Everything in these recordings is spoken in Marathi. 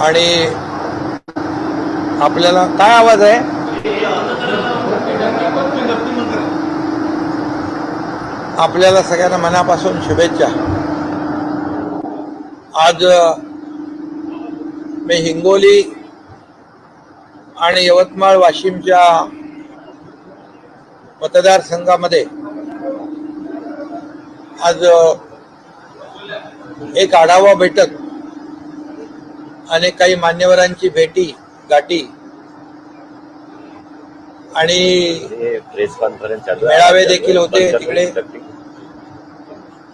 आणि आपल्याला काय आवाज आहे? आपल्याला सगळ्यांना मनापासून शुभेच्छा. आज मी हिंगोली आणि यवतमाळ वाशिमच्या मतदारसंघामध्ये आज एक आढावा बैठक आणि काही मान्यवरांची भेटी गाठी आणि प्रेस कॉन्फरन्स. मेळावे देखील होते तिकडे.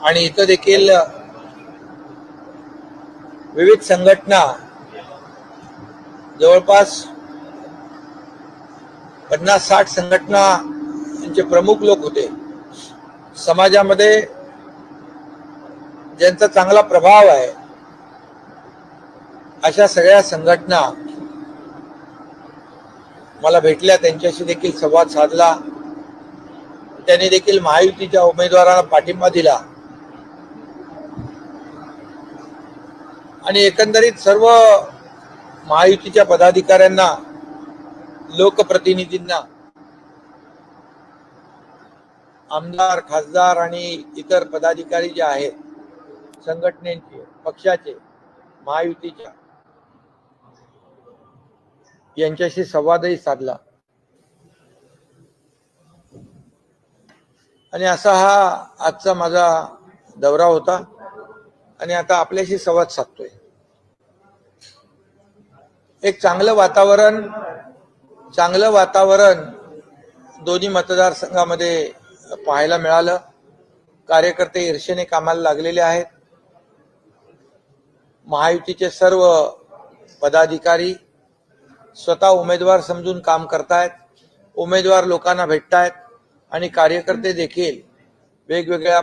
आणि इथं देखील विविध संघटना जवळपास पन्नास साठ संघटना यांचे प्रमुख लोक होते समाजामध्ये ज्यांचा चांगला प्रभाव आहे अशा सगळ्या संघटना मला भेटल्या त्यांच्याशी देखील संवाद साधला. त्यांनी देखील महायुतीच्या उमेदवारांना पाठिंबा दिला. आणि एकंदरीत सर्व महायुतीच्या पदाधिकाऱ्यांना लोकप्रतिनिधींना आमदार खासदार आणि इतर पदाधिकारी जे आहेत संघटनेचे पक्षाचे महायुतीच्या यांच्याशी संवादही साधला. आणि असा हा आजचा माझा दौरा होता. आणि आता आपल्याशी संवाद साधतोय. एक चांगलं वातावरण चांगलं वातावरण दोन्ही मतदारसंघामध्ये पाहायला मिळालं. कार्यकर्ते ईर्षेने कामाला लागलेले आहेत. महायुतीचे सर्व पदाधिकारी स्वतः उमेदवार समजून काम करतायत उमेदवार लोकांना भेटतायत आणि कार्यकर्ते देखील वेगवेगळ्या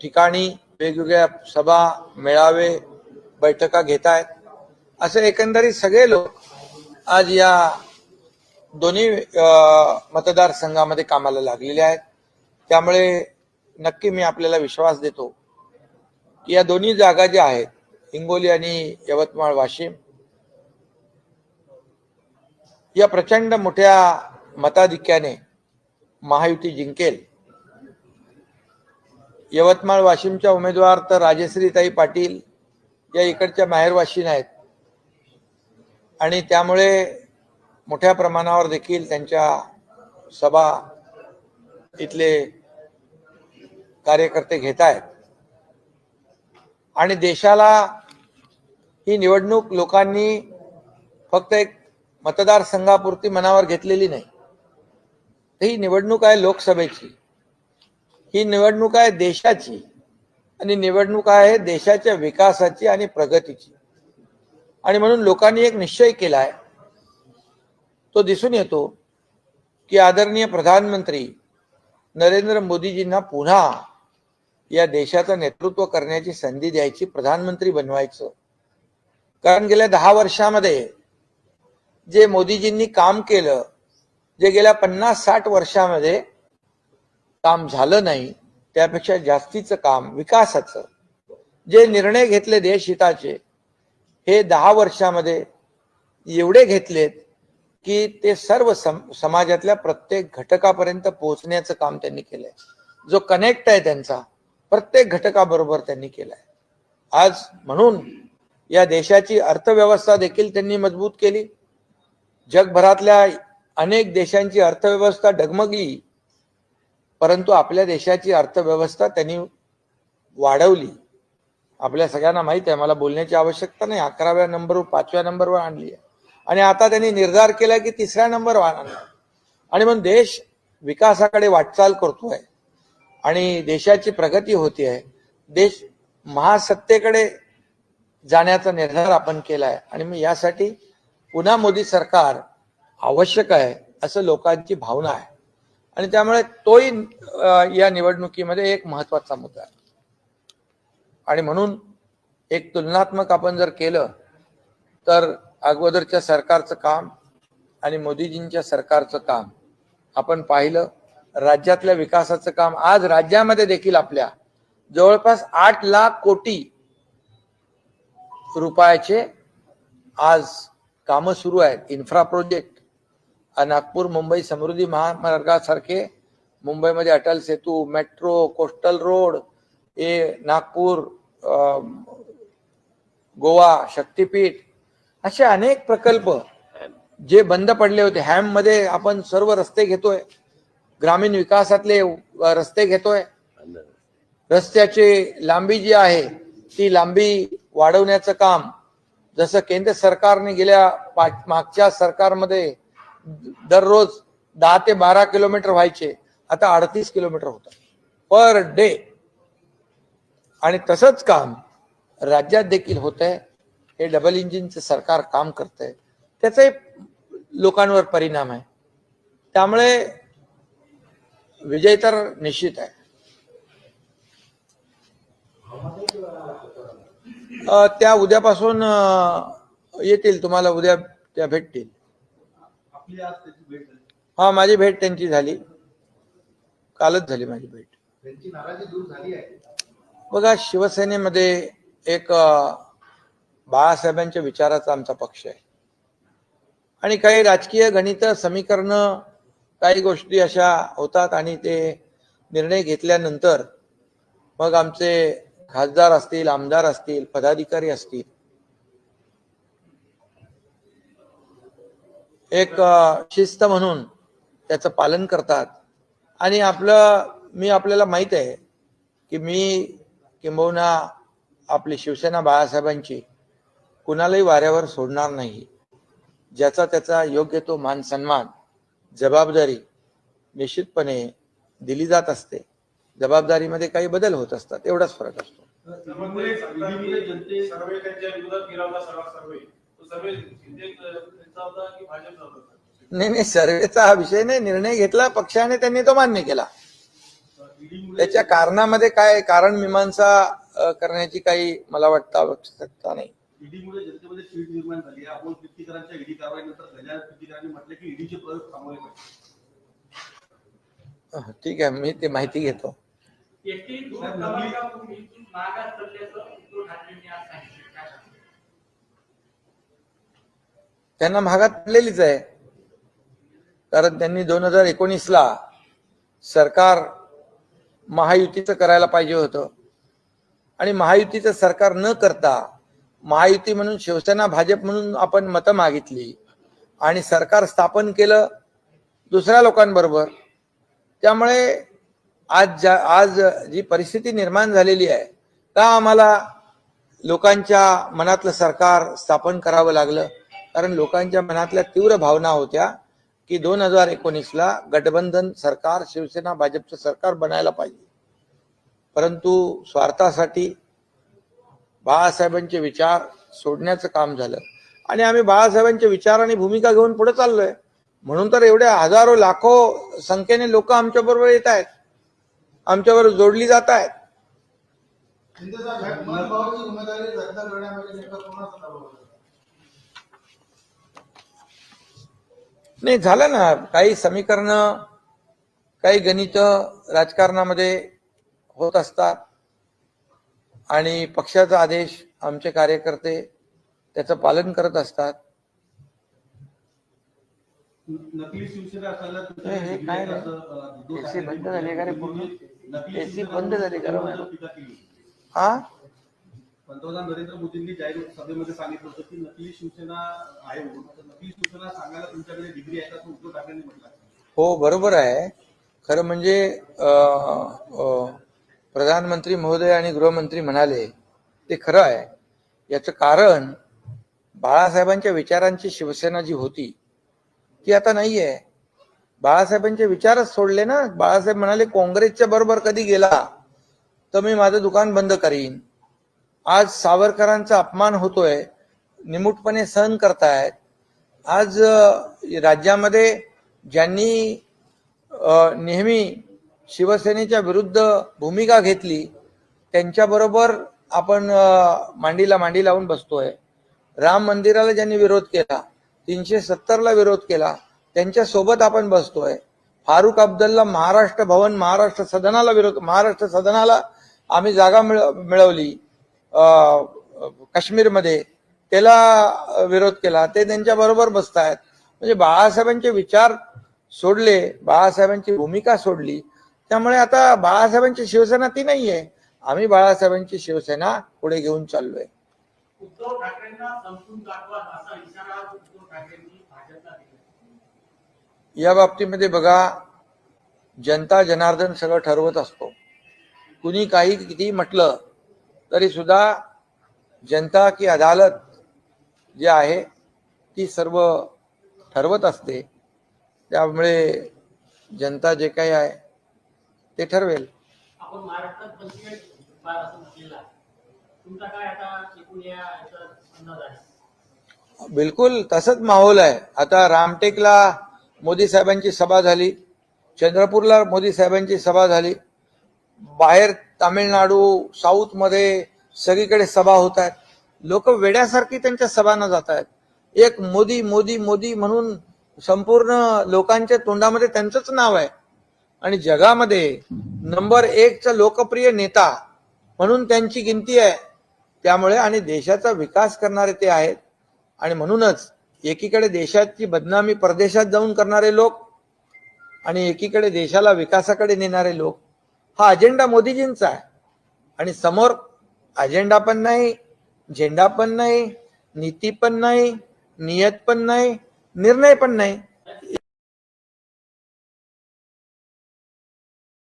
ठिकाणी वेगवेगळ्या सभा मेळावे बैठका घेत आहेत असे एकंदरीत सगळे लोक आज या दोन्ही मतदारसंघामध्ये कामाला लागलेले आहेत. त्यामुळे नक्की मी आपल्याला विश्वास देतो की या दोन्ही जागा ज्या आहेत हिंगोली आणि यवतमाळ वाशिम या प्रचंड मोठ्या मताधिक्याने महायुती जिंकेल. यवतमाळ वाशिमच्या उमेदवार तर राजश्रीताई पाटील या इकडच्या माहेरवाशीन आहेत आणि त्यामुळे मोठ्या प्रमाणावर देखील त्यांच्या सभा इथले कार्यकर्ते घेत आहेत. आणि देशाला ही निवडणूक लोकांनी फक्त एक मतदारसंघापुरती मनावर घेतलेली नाही. ही निवडणूक आहे लोकसभेची. ही निवडणूक आहे देशाची आणि निवडणूक आहे देशाच्या विकासाची आणि प्रगतीची. आणि म्हणून लोकांनी एक निश्चय केला आहे तो दिसून येतो की आदरणीय प्रधानमंत्री नरेंद्र मोदीजींना पुन्हा या देशाचं नेतृत्व करण्याची संधी द्यायची प्रधानमंत्री बनवायचं. कारण गेल्या दहा वर्षामध्ये जे मोदीजींनी काम केलं जे गेल्या पन्नास साठ वर्षामध्ये काम झालं नाही त्यापेक्षा जास्तीचं काम विकासाचं जे निर्णय घेतले देशहिताचे हे दहा वर्षामध्ये एवढे घेतलेत की ते सर्व सम समाजातल्या प्रत्येक घटकापर्यंत पोहोचण्याचं काम त्यांनी केलंय. जो कनेक्ट आहे त्यांचा प्रत्येक घटकाबरोबर त्यांनी केलाय. आज म्हणून या देशाची अर्थव्यवस्था देखील त्यांनी मजबूत केली. जगभरातल्या अनेक देशांची अर्थव्यवस्था डगमगली परंतु आपल्या देशाची अर्थव्यवस्था त्यांनी वाढवली. आपल्या सगळ्यांना माहीत आहे मला बोलण्याची आवश्यकता नाही. अकराव्या नंबरवर पाचव्या नंबरवर आणली आहे. आणि आता त्यांनी निर्धार केला की तिसऱ्या नंबरवर आणणार. आणि म्हणून देश विकासाकडे वाटचाल करतोय. आणि देशाची प्रगती होती आहे. देश महासत्तेकडे जाण्याचा निर्धार आपण केला आहे आणि मी यासाठी पुन्हा मोदी सरकार आवश्यक आहे असं लोकांची भावना आहे. आणि त्यामुळे तोही या निवडणुकीमध्ये एक महत्त्वाचा मुद्दा आहे. आणि म्हणून एक तुलनात्मक आपण जर केलं तर अगोदरच्या सरकारचं काम आणि मोदीजींच्या सरकारचं काम आपण पाहिलं. राज्यातल्या विकासाचं काम आज राज्यामध्ये देखील आपल्या जवळपास आठ लाख कोटी रुपयाचे आज कामं सुरू आहेत. इन्फ्रा प्रोजेक्ट नागपूर मुंबई समृद्धी महामार्गासारखे मुंबईमध्ये Atal Setu metro coastal road हे नागपूर गोवा शक्तीपीठ असे अनेक प्रकल्प जे बंद पडले होते. हॅममध्ये आपण सर्व रस्ते घेतोय. ग्रामीण विकासातले रस्ते घेतोय. रस्त्याची लांबी जी आहे ती लांबी वाढवण्याचं काम जसं केंद्र सरकारने गेल्या मागच्या सरकारमध्ये दररोज दहा ते बारा किलोमीटर व्हायचे. आता अडतीस किलोमीटर होत. Per day. आणि तसंच काम राज्यात देखील होत आहे हे डबल इंजिनचं सरकार काम करत आहे त्याचाही लोकांवर परिणाम आहे. त्यामुळे विजय तर निश्चित आहे. त्या उद्यापासून येतील तुम्हाला उद्या त्या भेटतील. हा माझी भेट त्यांची झाली. कालच झाली माझी भेट. बघा शिवसेनेमध्ये एक बाळासाहेबांच्या विचाराचा आमचा पक्ष आहे. आणि काही राजकीय गणित समीकरण काही गोष्टी अशा होतात आणि ते निर्णय घेतल्यानंतर मग आमचे खासदार असतील आमदार असतील पदाधिकारी असतील. एक शिस्त म्हणून त्याचं पालन करतात. आणि आपलं मी आपल्याला माहीत आहे की मी किंबहुना आपली शिवसेना बाळासाहेबांची कुणालाही वाऱ्यावर सोडणार नाही. ज्याचा त्याचा योग्य तो मान सन्मान जबाबदारी निश्चितपणे दिली जात असते. जबाबदारीमध्ये काही बदल होत असतात एवढाच फरक असतो. नाही नाही सर्वेचा हा विषय नाही निर्णय घेतला पक्षाने त्यांनी तो मान्य केला. त्याच्या कारणामध्ये काय कारण मीमांसा करण्याची काही मला वाटतं आवश्यकता नाही. ईडीमुळे जनतेमध्ये चीड निर्माण झाली आहे. अमोल कीर्तीकरांच्या ईडी कारवाईनंतर गजानन कीर्तीकरांनी म्हटलं की ईडीचे प्रयोग थांबवले पाहिजे. अह, ठीक आहे मी ते माहिती घेतो. एसटी दूध क्रमांकातून मागास पडल्याचं उद्धव ठाकरेंनी आज सांगितलं. काय सांगणार? त्यांना महागात पडलेलीच आहे. कारण त्यांनी दोन हजार एकोणीसला सरकार महायुतीचं करायला पाहिजे होतं. आणि महायुतीचं सरकार न करता महायुती म्हणून शिवसेना भाजप म्हणून आपण मतं मागितली आणि सरकार स्थापन केलं दुसऱ्या लोकांबरोबर. त्यामुळे आज ज्या आज जी परिस्थिती निर्माण झालेली आहे का आम्हाला लोकांच्या मनातलं सरकार स्थापन करावं लागलं? कारण लोकांच्या मनातल्या तीव्र भावना होत्या की दोन हजार एकोणीसला गठबंधन सरकार शिवसेना भाजपचं सरकार बनायला पाहिजे. परंतु स्वार्थासाठी बाळासाहेबांचे विचार सोडण्याचं काम झालं. आणि आम्ही बाळासाहेबांचे विचार आणि भूमिका घेऊन पुढे चाललोय. म्हणून तर एवढ्या हजारो लाखो संख्येने लोक आमच्या बरोबर येत आहेत. आमच्यावर जोडली जात आहेत. नाही झालं ना. काही समीकरण काही गणित राजकारणामध्ये होत असतात. आणि पक्षाचा आदेश आमचे कार्यकर्ते त्याचं पालन करत असतात. नकली शिवसेना हे- काय? AC बंद झाली का रे पूर्ण? बंद झाली का. हा पंतप्रधान नरेंद्र मोदींनी जाहीर सभेमध्ये सांगितलं होतं की नकली शिवसेना आहे नकली शिवसेना सांगायला तुमच्याकडे डिग्री आहे का असं उद्धव ठाकरेंनी म्हटलं हो बरोबर आहे खरं म्हणजे प्रधानमंत्री महोदय आणि गृहमंत्री म्हणाले ते खरं आहे याचं कारण बाळासाहेबांच्या विचारांची शिवसेना जी होती ती आता नाहीये. बाळासाहेबांचे विचारच सोडले ना. बाळासाहेब म्हणाले काँग्रेसच्या बरोबर कधी गेला तर मी माझं दुकान बंद करीन. आज सावरकरांचा अपमान होतोय. निमूटपणे सहन करतायत. आज राज्यामध्ये ज्यांनी नेहमी शिवसेनेच्या विरुद्ध भूमिका घेतली त्यांच्याबरोबर आपण मांडीला मांडी लावून बसतोय. राम मंदिराला ज्यांनी विरोध केला तीनशे सत्तरला विरोध केला. त्यांच्यासोबत आपण बसतोय. फारुख अब्दलला महाराष्ट्र भवन महाराष्ट्र सदनाला विरोध महाराष्ट्र सदनाला आम्ही जागा मिळ- मिळवली. काश्मीरमध्ये. त्याला विरोध केला. ते त्यांच्या बरोबर बसतायत. म्हणजे बाळासाहेबांचे विचार सोडले. बाळासाहेबांची भूमिका सोडली. त्यामुळे आता बाळासाहेबांची शिवसेना ती नाहीये. आम्ही बाळासाहेबांची शिवसेना पुढे घेऊन चाललोय. उद्धव ठाकरेंना या बाबतीमध्ये बघा जनता जनार्दन सगळं ठरवत असतो. कुणी काही किती म्हटलं तरी सुद्धा जनता की अदालत जी आहे ती सर्व ठरवत असते. त्यामुळे जनता जे काही आहे ते ठरवेल. महाराष्ट्रात काय आता एकूण या याचा अंदाज आहे बिलकुल तसंच माहोल आहे. आता रामटेकला मोदी साहेबांची सभा झाली. चंद्रपूरला मोदी साहेबांची सभा झाली. बाहेर तामिळनाडू साऊथमध्ये सगळीकडे सभा होत आहेत. लोक वेड्यासारखी त्यांच्या सभांना जात आहेत. एक मोदी मोदी मोदी म्हणून संपूर्ण लोकांच्या तोंडामध्ये त्यांचंच नाव आहे. आणि जगामध्ये नंबर एकचा लोकप्रिय नेता म्हणून त्यांची गिनती आहे. त्यामुळे आणि देशाचा विकास करणारे ते आहेत. आणि म्हणूनच एकीकडे देशाची बदनामी परदेशात जाऊन करणारे लोक आणि एकीकडे देशाला विकासाकडे नेणारे लोक हा अजेंडा मोदीजींचा आहे. आणि समोर अजेंडा पण नाही झेंडा पण नाही नीती पण नाही नियत पण नाही निर्णय पण नाही.